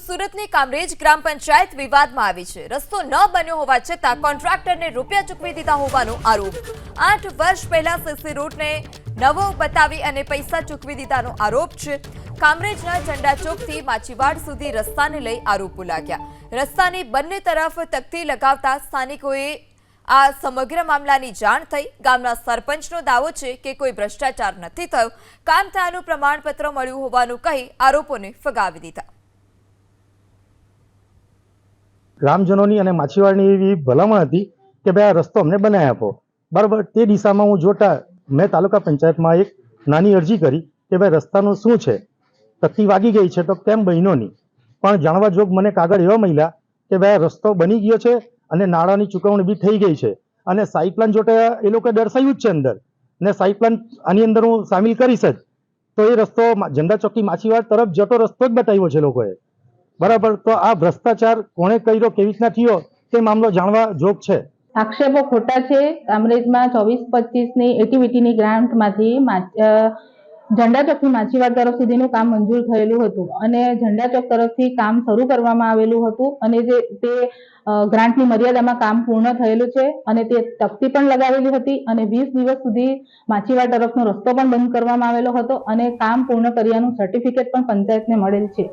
સુરતની કામરેજ ગ્રામ પંચાયત વિવાદમાં આવી છે. રસ્તો ન બન્યો હોવા છતાં કોન્ટ્રાક્ટરને રૂપિયા ચૂકવી દીધા હોવાનો આરોપ. આઠ વર્ષ પહેલા સીસી રોડને નવો બતાવી અને પૈસા ચૂકવી દીધાનો આરોપ છે. કામરેજના ઝંડા ચોકથી માછીવાડ સુધી રસ્તાને લઈ આરોપો લાગ્યા રસ્તાની બંને તરફ તકતી લગાવતા સ્થાનિકોએ આ સમગ્ર મામલાની જાણ થઈ. ગામના સરપંચનો દાવો છે કે કોઈ ભ્રષ્ટાચાર નથી થયો. કામ થયાનું પ્રમાણપત્ર મળ્યું હોવાનું કહી આરોપોને ફગાવી દીધા. ગ્રામજનોની અને માછીવાડની એવી ભલામણ હતી કે ભાઈ આ રસ્તો અમને બનાવી આપો. બરાબર, તે દિશામાં હું જોતા મેં તાલુકા પંચાયતમાં એક નાની અરજી કરી કે ભાઈ રસ્તાનું શું છે? તકતી વાગી ગઈ છે તો કેમ બહેનો પણ જાણવા જોગ મને કાગળ એવા મળ્યા કે ભાઈ રસ્તો બની ગયો છે અને નાણાંની ચૂકવણી બી થઈ ગઈ છે. અને સાઈ પ્લાન જોતા એ લોકોએ દર્શાવ્યું જ છે અંદર. ને સાઈ પ્લાન આની અંદર હું સામેલ કરીશ જ. તો એ રસ્તો ઝંડા ચોકી માછીવાડ તરફ જતો રસ્તો જ બતાવ્યો છે લોકોએ. બરાબર? તો આ ભ્રષ્ટાચાર કોણે કર્યો કેવી રીતના થયો તે મામલો જાણવા જોગ છે. આક્ષેપો ખોટા છે. કામરેજમાં ચોવીસ પચીસની એક્ટિવિટીની ગ્રાન્ટમાંથી ઝંડા ચોકથી માછીવાડ તરફ સુધીનું કામ મંજૂર થયેલું હતું અને ઝંડા ચોક તરફથી કામ શરૂ કરવામાં આવેલું હતું અને જે તે ગ્રાન્ટની મર્યાદામાં કામ પૂર્ણ થયેલું છે અને તે તકતી પણ લગાવેલી હતી અને વીસ દિવસ સુધી માછીવાડ તરફનો રસ્તો પણ બંધ કરવામાં આવેલો હતો અને કામ પૂર્ણ કર્યાનું સર્ટિફિકેટ પણ પંચાયતને મળેલ છે.